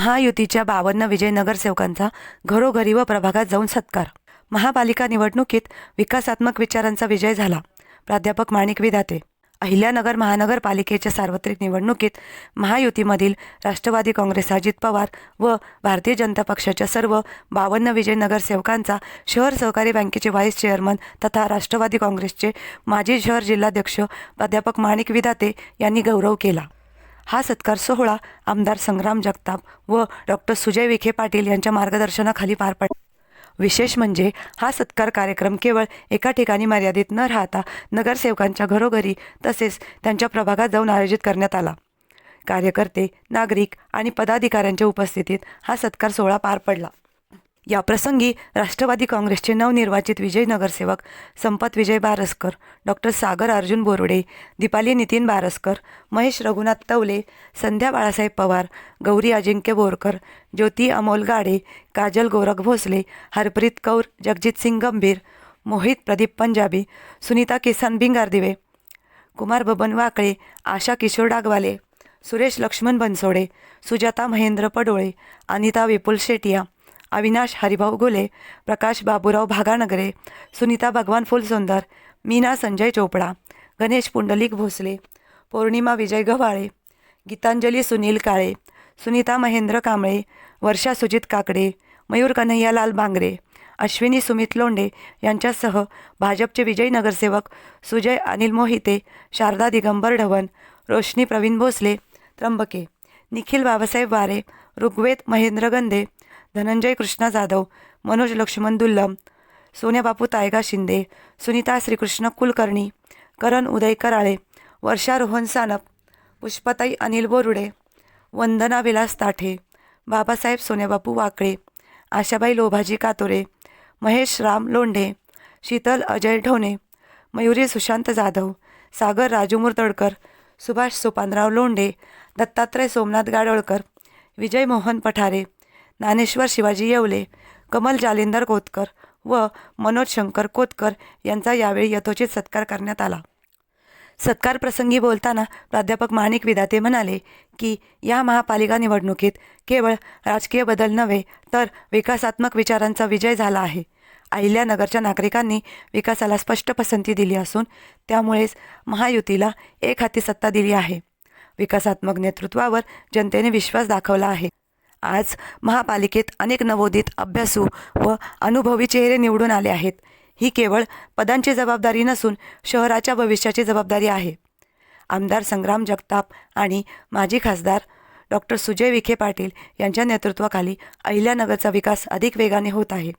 महायुतीच्या बावन्न विजय नगरसेवकांचा घरोघरी व प्रभागात जाऊन सत्कार. महापालिका निवडणुकीत विकासात्मक विचारांचा विजय झाला. प्राध्यापक माणिक विधाते. अहिल्यानगर महानगरपालिकेच्या सार्वत्रिक निवडणुकीत महायुतीमधील राष्ट्रवादी काँग्रेस अजित पवार व भारतीय जनता पक्षाच्या सर्व बावन्न विजय नगरसेवकांचा शहर सहकारी बँकेचे व्हाईस चेअरमन तथा राष्ट्रवादी काँग्रेसचे माजी शहर जिल्हाध्यक्ष प्राध्यापक माणिक विधाते यांनी गौरव केला. हा सत्कार सोहळा आमदार संग्राम जगताप व डॉक्टर सुजय विखे पाटील यांच्या मार्गदर्शनाखाली पार पड विशेष म्हणजे हा सत्कार कार्यक्रम केवळ एका ठिकाणी मर्यादित न राहता नगरसेवकांच्या घरोघरी तसेच त्यांच्या प्रभागात जाऊन आयोजित करण्यात आला. कार्यकर्ते नागरिक आणि पदाधिकाऱ्यांच्या उपस्थितीत हा सत्कार सोहळा पार पडला. या प्रसंगी राष्ट्रवादी काँग्रेसचे नवनिर्वाचित विजय नगरसेवक संपत विजय बारसकर डॉक्टर सागर अर्जुन बोरडे दीपाली नितीन बारसकर महेश रघुनाथ तवले संध्या बाळासाहेब पवार गौरी अजिंक्य बोरकर ज्योती अमोल गाडे काजल गोरख भोसले हरप्रीत कौर जगजित सिंग गंभीर मोहित प्रदीप पंजाबी सुनीता किसन भिंगारदिवे कुमार बबन वाकळे आशा किशोर डागवाले सुरेश लक्ष्मण बनसोडे सुजाता महेंद्र पडोळे अनिता विपुल शेटिया अविनाश हरिभाऊ गुले प्रकाश बाबूराव भागानगरे सुनीता भगवान फुलसुंदर मीना संजय चोपडा गणेश पुंडलिक भोसले पौर्णिमा विजय गव्हाळे गीतांजली सुनील काळे सुनीता महेंद्र कांबळे वर्षा सुजित काकडे मयूर कन्हैयालाल बांगरे अश्विनी सुमित लोंडे यांच्यासह भाजपचे विजयी नगरसेवक सुजय अनिल मोहिते शारदा दिगंबर ढवण रोशनी प्रवीण भोसले त्र्यंबके निखिल बाबासाहेब वारे ऋग्वेद महेंद्र गंधे धनंजय कृष्णा जाधव मनोज लक्ष्मण दुल्लम सोन्याबापू तायगा शिंदे सुनीता श्रीकृष्ण कुलकर्णी करण उदय कराळे वर्षा रोहन सानप पुष्पताई अनिल बोरुडे वंदना विलास ताठे बाबासाहेब सोन्याबापू वाकळे आशाबाई लोभाजी कातोरे महेश राम लोंढे शीतल अजय ढोणे मयुरी सुशांत जाधव सागर राजू मुरतडकर सुभाष सोपानराव लोंढे दत्तात्रय सोमनाथ गाडोळकर विजय मोहन पठारे ज्ञानेश्वर शिवाजी येवले कमल जालिंदर कोतकर व मनोज शंकर कोतकर यांचा यावेळी यथोचित सत्कार करण्यात आला. सत्कार प्रसंगी बोलताना प्राध्यापक माणिक विदाते म्हणाले की या महापालिका निवडणुकीत केवळ राजकीय बदल नव्हे तर विकासात्मक विचारांचा विजय झाला आहे. अहिल्यानगरच्या नागरिकांनी विकासाला स्पष्ट पसंती दिली असून त्यामुळेच महायुतीला एक हाती सत्ता दिली आहे. विकासात्मक नेतृत्वावर जनतेने विश्वास दाखवला आहे. आज महापालिकेत अनेक नवोदित अभ्यासू व अनुभवी चेहरे निवडून आले आहेत. ही केवळ पदांची जबाबदारी नसून शहराच्या भविष्याची जबाबदारी आहे. आमदार संग्राम जगताप आणि माजी खासदार डॉक्टर सुजय विखे पाटील यांच्या नेतृत्वाखाली अहिल्यानगरचा विकास अधिक वेगाने होत आहे.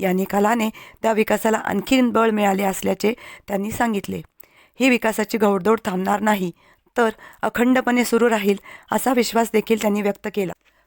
या निकालाने त्या विकासाला आणखीन बळ मिळाले असल्याचे त्यांनी सांगितले. ही विकासाची घौडदौड थांबणार नाही तर अखंडपणे सुरू राहील असा विश्वास देखील त्यांनी व्यक्त केला.